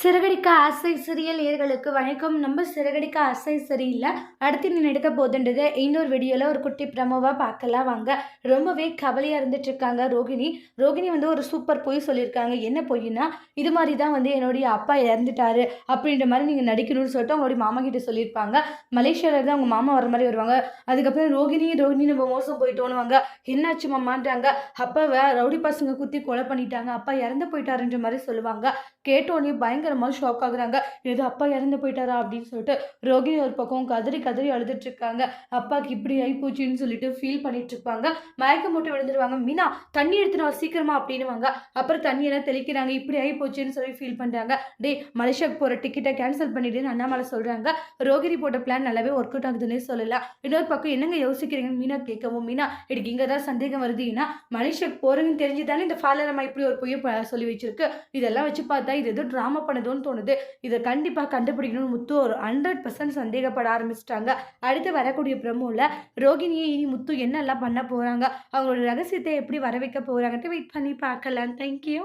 சிறகடிக்க ஆசை சிறியல் நேர்களுக்கு வணக்கம். நம்ம சிறகடிக்க ஆசை சரியில்லை அடுத்து நீ எடுக்க போதுன்றது இன்னொரு வீடியோவில் ஒரு குட்டி ப்ரமோவாக பார்க்கலாம். வாங்க. ரொம்பவே கவலையாக இருந்துட்டு இருக்காங்க ரோகிணி. ரோகிணி வந்து ஒரு சூப்பர் பொய் சொல்லியிருக்காங்க என்ன பொய்னா இது மாதிரி தான் வந்து என்னுடைய அப்பா இறந்துட்டாரு அப்படின்ற மாதிரி நீங்கள் நடிக்கணும்னு சொல்லிட்டு அவங்களுடைய மாமா கிட்ட சொல்லியிருப்பாங்க. மலேசியாவில் இருந்து அவங்க மாமா வர மாதிரி வருவாங்க. அதுக்கப்புறம் ரோகிணி ரோகிணி நம்ம மோசம் போயிட்டோன்னுவாங்க என்னாச்சு மாமான்றாங்க. அப்பாவை ரவுடி பசங்க குத்தி கொலை பண்ணிட்டாங்க. அப்பா இறந்து போயிட்டாருன்ற மாதிரி சொல்லுவாங்க. கேட்டோன்னே பயங்கர பயங்கரமாக ஷாக் ஆகுறாங்க. ஏதோ அப்பா இறந்து போயிட்டாரா அப்படின்னு சொல்லிட்டு ரோகிணி ஒரு பக்கம் கதறி கதறி அழுதுட்டு இருக்காங்க. அப்பாவுக்கு இப்படி ஆகிப்போச்சுன்னு சொல்லிட்டு ஃபீல் பண்ணிட்டு இருப்பாங்க. மயக்கம் போட்டு விழுந்துருவாங்க. மீனா தண்ணி எடுத்துட்டு சீக்கிரமா அப்படின்னுவாங்க. அப்புறம் தண்ணி எல்லாம் தெளிக்கிறாங்க. இப்படி ஆயிப்போச்சுன்னு சொல்லி ஃபீல் பண்ணுறாங்க டேய் மலேசியாவுக்கு போகிற டிக்கெட்டை கேன்சல் பண்ணிடுன்னு அண்ணாமலை சொல்கிறாங்க ரோகிணி போட்ட பிளான் நல்லாவே ஒர்க் அவுட் ஆகுதுன்னே சொல்லலாம் இன்னொரு பக்கம் என்னங்க யோசிக்கிறீங்கன்னு மீனா கேட்கவும் மீனா எனக்கு இங்கே தான் சந்தேகம் வருதுன்னா மலேசியாவுக்கு போகிறீங்கன்னு தெரிஞ்சு தானே இந்த ஃபாலர் அம்மா இப்படி ஒரு பொய்யை சொல்லி வச்சிருக்கு. இதெல்லாம் வச்சு பார்த்தா இது ஏதோ ட்ராமா ஆனதுன்னு தோணுது. இதை கண்டிப்பாக கண்டுபிடிக்கணும்னு முத்து ஒரு ஹண்ட்ரட் பர்சன்ட் சந்தேகப்பட ஆரம்பிச்சிட்டாங்க. அடுத்து வரக்கூடிய ப்ரமோவில் ரோகிணியை இனி முத்து என்னெல்லாம் பண்ண போகிறாங்க அவங்களோட ரகசியத்தை எப்படி வர வைக்க போகிறாங்கன்ட்டு வெயிட் பண்ணி பார்க்கலாம். தேங்க்யூ